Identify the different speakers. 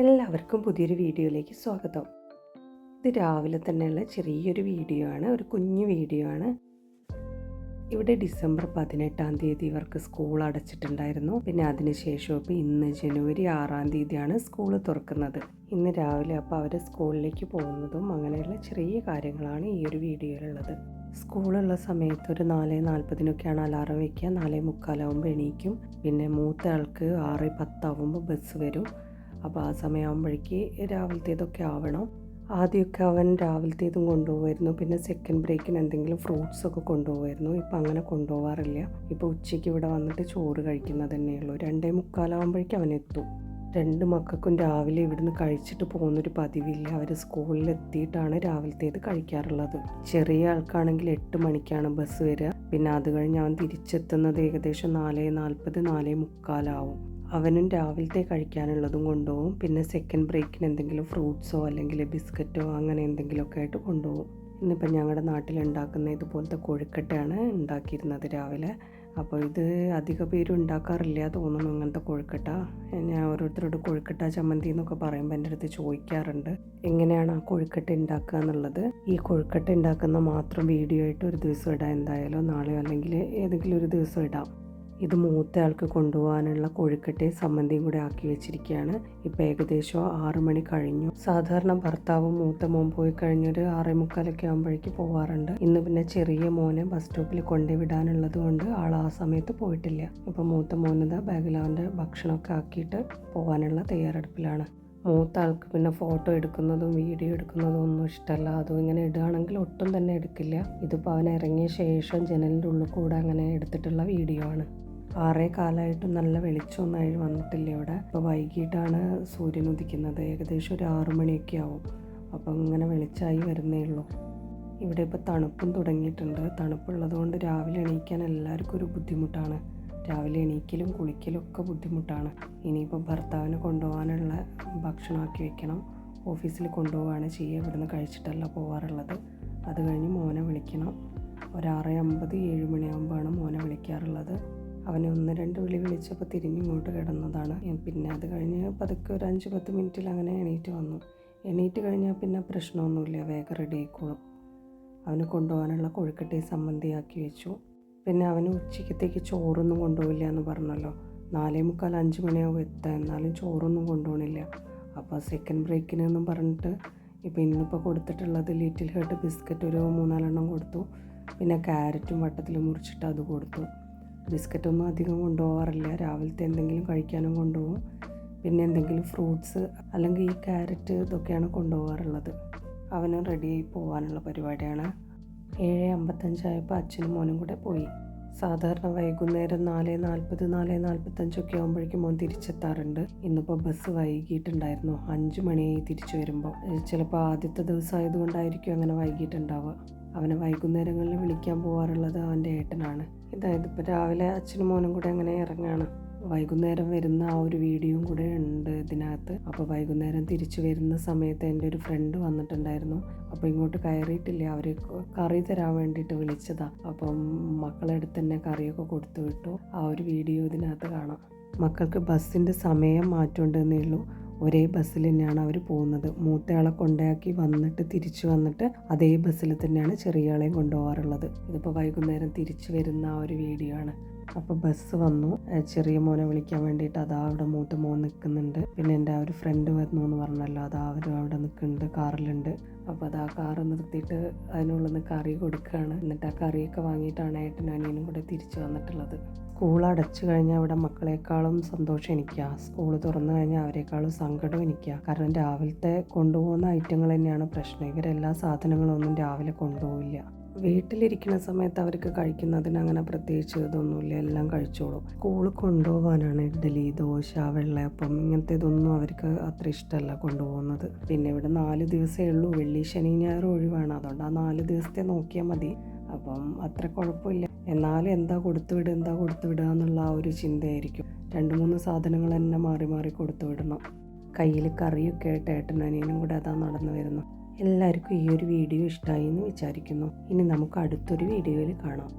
Speaker 1: എല്ലാവർക്കും പുതിയൊരു വീഡിയോയിലേക്ക് സ്വാഗതം. ഇത് രാവിലെ തന്നെയുള്ള ചെറിയൊരു വീഡിയോ ആണ് ഒരു കുഞ്ഞു വീഡിയോ ആണ്. ഇവിടെ ഡിസംബർ പതിനെട്ടാം തീയതി ഇവർക്ക് സ്കൂൾ അടച്ചിട്ടുണ്ടായിരുന്നു. പിന്നെ അതിനുശേഷം ഇപ്പോൾ ഇന്ന് ജനുവരി ആറാം തീയതിയാണ് സ്കൂൾ തുറക്കുന്നത്. ഇന്ന് രാവിലെ അപ്പോൾ അവർ സ്കൂളിലേക്ക് പോകുന്നതും അങ്ങനെയുള്ള ചെറിയ കാര്യങ്ങളാണ് ഈ ഒരു വീഡിയോയിലുള്ളത്. സ്കൂളുള്ള സമയത്ത് ഒരു നാല് നാൽപ്പതിനൊക്കെയാണ് അലാറം വയ്ക്കുക നാല് മുക്കാലാവുമ്പോൾ എണീക്കും. പിന്നെ മൂത്ത ആൾക്ക് ആറ് പത്താവുമ്പോൾ ബസ് വരും. അപ്പോൾ ആ സമയമാകുമ്പോഴേക്ക് രാവിലത്തേതൊക്കെ ആവണം. ആദ്യമൊക്കെ അവൻ രാവിലത്തേതും കൊണ്ടുപോകുമായിരുന്നു പിന്നെ സെക്കൻഡ് ബ്രേക്കിന് എന്തെങ്കിലും ഫ്രൂട്ട്സ് ഒക്കെ കൊണ്ടുപോകുമായിരുന്നു ഇപ്പം അങ്ങനെ കൊണ്ടുപോകാറില്ല ഇപ്പോൾ ഉച്ചയ്ക്ക് ഇവിടെ വന്നിട്ട് ചോറ് കഴിക്കുന്നത് തന്നെയുള്ളൂ രണ്ടേ മുക്കാലാകുമ്പോഴേക്കും അവൻ എത്തും. രണ്ട് മക്കൾക്കും രാവിലെ ഇവിടുന്ന് കഴിച്ചിട്ട് പോകുന്നൊരു പതിവില്ല. അവർ സ്കൂളിൽ എത്തിയിട്ടാണ് രാവിലത്തേത് കഴിക്കാറുള്ളത്. ചെറിയ ആൾക്കാണെങ്കിൽ എട്ട് മണിക്കാണ് ബസ് വരിക. പിന്നെ അത് കഴിഞ്ഞ് അവൻ തിരിച്ചെത്തുന്നത് ഏകദേശം നാല് നാൽപ്പത് നാല് മുക്കാലാവും. അവനും രാവിലത്തെ കഴിക്കാനുള്ളതും കൊണ്ടുപോകും. പിന്നെ സെക്കൻഡ് ബ്രേക്കിന് എന്തെങ്കിലും ഫ്രൂട്ട്സോ അല്ലെങ്കിൽ ബിസ്ക്കറ്റോ അങ്ങനെ എന്തെങ്കിലുമൊക്കെ ആയിട്ട് കൊണ്ടുപോകും. ഇന്നിപ്പോൾ ഞങ്ങളുടെ നാട്ടിൽ ഉണ്ടാക്കുന്ന ഇതുപോലത്തെ കൊഴുക്കട്ടയാണ് ഉണ്ടാക്കിയിരുന്നത് രാവിലെ. അപ്പോൾ ഇത് അധിക പേരും ഉണ്ടാക്കാറില്ല തോന്നുന്നു ഇങ്ങനത്തെ കൊഴുക്കട്ട. ഞാൻ ഓരോരുത്തരോട് കൊഴുക്കട്ട ചമ്മന്തി എന്നൊക്കെ പറയുമ്പോൾ എന്റെ അടുത്ത് ചോദിക്കാറുണ്ട്. എങ്ങനെയാണ് ആ കൊഴുക്കട്ട ഉണ്ടാക്കുക എന്നുള്ളത്? ഈ കൊഴുക്കട്ട ഉണ്ടാക്കുന്ന മാത്രം വീഡിയോ ആയിട്ട് ഒരു ദിവസം ഇടാം എന്തായാലും നാളെയോ അല്ലെങ്കിൽ ഏതെങ്കിലും ഒരു ദിവസം ഇടാം. ഇത് മൂത്ത ആൾക്ക് കൊണ്ടുപോകാനുള്ള കൊഴുക്കട്ടയും സമ്മന്തിയും കൂടെ ആക്കി വെച്ചിരിക്കുകയാണ്. ഇപ്പം ഏകദേശം ആറു മണി കഴിഞ്ഞു. സാധാരണ ഭർത്താവും മൂത്ത മോൻ പോയി കഴിഞ്ഞൊരു ആറേ മുക്കാലൊക്കെ ആകുമ്പോഴേക്ക് പോവാറുണ്ട്. ഇന്ന് പിന്നെ ചെറിയ മോനെ ബസ് സ്റ്റോപ്പിൽ കൊണ്ടുവിടാനുള്ളത് കൊണ്ട് ആൾ ആ സമയത്ത് പോയിട്ടില്ല. അപ്പം മൂത്ത മോനത് ബാഗിൽ അവന്റെ ഭക്ഷണമൊക്കെ ആക്കിയിട്ട് പോകാനുള്ള തയ്യാറെടുപ്പിലാണ്. മൂത്ത ആൾക്ക് പിന്നെ ഫോട്ടോ എടുക്കുന്നതും വീഡിയോ എടുക്കുന്നതും ഒന്നും ഇഷ്ടമല്ല. അതും ഇങ്ങനെ ഇടുകയാണെങ്കിൽ ഒട്ടും തന്നെ എടുക്കില്ല. ഇതിപ്പോൾ അവൻ ഇറങ്ങിയ ശേഷം ജനലിന്റെ ഉള്ളിൽ കൂടെ അങ്ങനെ എടുത്തിട്ടുള്ള വീഡിയോ ആണ്. ആറേ കാലമായിട്ടും നല്ല വെളിച്ചമൊന്നായി വന്നിട്ടില്ല ഇവിടെ. ഇപ്പോൾ വൈകിട്ടാണ് സൂര്യൻ ഉദിക്കുന്നത്. ഏകദേശം ഒരു ആറു മണിയൊക്കെ ആവും. അപ്പം ഇങ്ങനെ വെളിച്ചമായി വരുന്നേ ഉള്ളൂ. ഇവിടെ ഇപ്പോൾ തണുപ്പും തുടങ്ങിയിട്ടുണ്ട്. തണുപ്പുള്ളത് കൊണ്ട് രാവിലെ എണീക്കാൻ എല്ലാവർക്കും ഒരു ബുദ്ധിമുട്ടാണ്. രാവിലെ എണീക്കലും കുളിക്കലും ഒക്കെ ബുദ്ധിമുട്ടാണ്. ഇനിയിപ്പോൾ ഭർത്താവിന് കൊണ്ടുപോകാനുള്ള ഭക്ഷണമാക്കി വെക്കണം. ഓഫീസിൽ കൊണ്ടുപോവുകയാണ് ചെയ്യുക. ഇവിടുന്ന് കഴിച്ചിട്ടല്ല പോകാറുള്ളത് അത് കഴിഞ്ഞ് മോനെ വിളിക്കണം. ഒരാറ് അമ്പത് ഏഴ് മണിയാകുമ്പോഴാണ് മോനെ വിളിക്കാറുള്ളത്. അവനെ ഒന്ന് രണ്ട് വിളി വിളിച്ചപ്പോൾ തിരിഞ്ഞിങ്ങോട്ട് കിടന്നതാണ്. പിന്നെ അത് കഴിഞ്ഞ് പതുക്കെ ഒരു അഞ്ച് പത്ത് മിനിറ്റിൽ അങ്ങനെ എണീറ്റ് വന്നു. എണീറ്റ് കഴിഞ്ഞാൽ പിന്നെ പ്രശ്നമൊന്നുമില്ല വേഗം റെഡി ആയിക്കോളും. അവന് കൊണ്ടുപോകാനുള്ള കൊഴുക്കട്ടി സംബന്ധിയാക്കി വെച്ചു. പിന്നെ അവന് ഉച്ചയ്ക്കത്തേക്ക് ചോറൊന്നും കൊണ്ടുപോകില്ല എന്ന് പറഞ്ഞല്ലോ. നാലേ മുക്കാൽ അഞ്ച് മണിയാവും എത്താൻ. എന്നാലും ചോറൊന്നും കൊണ്ടുപോകണില്ല. അപ്പോൾ സെക്കൻഡ് ബ്രേക്കിന് എന്നും പറഞ്ഞിട്ട് ഇപ്പോൾ ഇന്നിപ്പോൾ കൊടുത്തിട്ടുള്ളത് ലിറ്റിൽ ഹേർട്ട് ബിസ്ക്കറ്റ് ഒരു മൂന്നാലെണ്ണം കൊടുത്തു. പിന്നെ ക്യാരറ്റും വട്ടത്തിൽ മുറിച്ചിട്ട് അത് കൊടുത്തു. ബിസ്ക്കറ്റൊന്നും അധികം കൊണ്ടുപോകാറില്ല. രാവിലത്തെ എന്തെങ്കിലും കഴിക്കാനും കൊണ്ടുപോകും. പിന്നെ എന്തെങ്കിലും ഫ്രൂട്ട്സ് അല്ലെങ്കിൽ ഈ ക്യാരറ്റ് ഇതൊക്കെയാണ് കൊണ്ടുപോകാറുള്ളത്. അവനും റെഡിയായി പോകാനുള്ള പരിപാടിയാണ്. ഏഴ് അമ്പത്തഞ്ചായപ്പോൾ അച്ഛനും മോനും കൂടെ പോയി. സാധാരണ വൈകുന്നേരം നാല് നാൽപ്പത് നാല് നാൽപ്പത്തഞ്ചൊക്കെ ആകുമ്പോഴേക്കും മോൻ തിരിച്ചെത്താറുണ്ട്. ഇന്നിപ്പോൾ ബസ് വൈകിട്ടുണ്ടായിരുന്നു അഞ്ച് മണിയായി തിരിച്ചു വരുമ്പോൾ ചിലപ്പോൾ ആദ്യത്തെ ദിവസം ആയതുകൊണ്ടായിരിക്കും അങ്ങനെ വൈകിട്ടുണ്ടാവുക അവനെ വൈകുന്നേരങ്ങളിൽ വിളിക്കാൻ പോകാറുള്ളത് അവന്റെ ഏട്ടനാണ്. ഇതായത് ഇപ്പോൾ രാവിലെ അച്ഛനും മോനും കൂടെ അങ്ങനെ ഇറങ്ങാണ്. വൈകുന്നേരം വരുന്ന ആ ഒരു വീഡിയോയും കൂടെ ഉണ്ട് ഇതിനകത്ത്. അപ്പോൾ വൈകുന്നേരം തിരിച്ചു വരുന്ന സമയത്ത് എന്റെ ഒരു ഫ്രണ്ട് വന്നിട്ടുണ്ടായിരുന്നു. അപ്പോൾ ഇങ്ങോട്ട് കയറിയിട്ടില്ല. അവർ കറി തരാൻ വേണ്ടിയിട്ട് വിളിച്ചതാ. അപ്പം മക്കളെടുത്ത് തന്നെ കറിയൊക്കെ കൊടുത്തു വിട്ടു ആ ഒരു വീഡിയോ ഇതിനകത്ത് കാണാം. മക്കൾക്ക് ബസ്സിന്റെ സമയം മാറ്റമുണ്ടെന്നേ ഉള്ളൂ. ഒരേ ബസ്സിൽ തന്നെയാണ് അവർ പോകുന്നത്. മൂത്തയാളെ കൊണ്ടാക്കി വന്നിട്ട് തിരിച്ചു വന്നിട്ട് അതേ ബസ്സിൽ തന്നെയാണ് ചെറിയ ആളെയും കൊണ്ടുപോകാറുള്ളത്. ഇതിപ്പോൾ വൈകുന്നേരം തിരിച്ചു വരുന്ന ആ ഒരു വീഡിയോ ആണ്. അപ്പോൾ ബസ് വന്നു. ചെറിയ മോനെ വിളിക്കാൻ വേണ്ടിയിട്ട് അതാ അവിടെ മൂത്ത മോൻ നിൽക്കുന്നുണ്ട് പിന്നെ എന്റെ ആ ഒരു ഫ്രണ്ട് വരുന്നു എന്ന് പറഞ്ഞല്ലോ അതാ അവരും അവിടെ നിൽക്കുന്നുണ്ട് കാറിലുണ്ട്. അപ്പോൾ അത് ആ കാറ് നിർത്തിയിട്ട് അതിനുള്ളിൽ നിന്ന് കറി കൊടുക്കുകയാണ്. എന്നിട്ട് ആ കറിയൊക്കെ വാങ്ങിയിട്ടാണ് ഏട്ടനും അനിയനും കൂടെ തിരിച്ചു വന്നിട്ടുള്ളത്. സ്കൂൾ അടച്ചു കഴിഞ്ഞാൽ അവിടെ മക്കളെക്കാളും സന്തോഷം എനിക്കാ. സ്കൂൾ തുറന്നു കഴിഞ്ഞാൽ അവരെക്കാളും സങ്കടം എനിക്കാ. കാരണം രാവിലത്തെ കൊണ്ടുപോകുന്ന ഐറ്റങ്ങൾ തന്നെയാണ് പ്രശ്നം. ഇവരെല്ലാ സാധനങ്ങളൊന്നും രാവിലെ കൊണ്ടുപോവില്ല. വീട്ടിലിരിക്കുന്ന സമയത്ത് അവർക്ക് കഴിക്കുന്നതിന് അങ്ങനെ പ്രത്യേകിച്ച് ഇതൊന്നുമില്ല. എല്ലാം കഴിച്ചോളും. സ്കൂളിൽ കൊണ്ടുപോകാനാണ് ഇഡ്ഡലി ദോശ വെള്ളയപ്പം ഇങ്ങനത്തെ ഇതൊന്നും അവർക്ക് അത്ര ഇഷ്ടമല്ല കൊണ്ടുപോകുന്നത്. പിന്നെ ഇവിടെ നാല് ദിവസമേ ഉള്ളൂ. വെള്ളി ശനി ഞായർ ഒഴിവാണ്. അതുകൊണ്ട് ആ നാല് ദിവസത്തെ നോക്കിയാൽ മതി. അപ്പം അത്ര കുഴപ്പമില്ല. എന്നാലും എന്താ കൊടുത്തു വിടുക എന്താ കൊടുത്തു വിടുക എന്നുള്ള ആ ഒരു ചിന്തയായിരിക്കും. രണ്ട് മൂന്ന് സാധനങ്ങൾ തന്നെ മാറി മാറി കൊടുത്തു വിടണം. കയ്യിൽ കറിയൊക്കെ ആയിട്ട് ഏട്ടനനിയനും കൂടെ അതാ നടന്നു വരുന്നു. എല്ലാവർക്കും ഈ ഒരു വീഡിയോ ഇഷ്ടമായി എന്ന് വിചാരിക്കുന്നു. ഇനി നമുക്ക് അടുത്തൊരു വീഡിയോയിൽ കാണാം.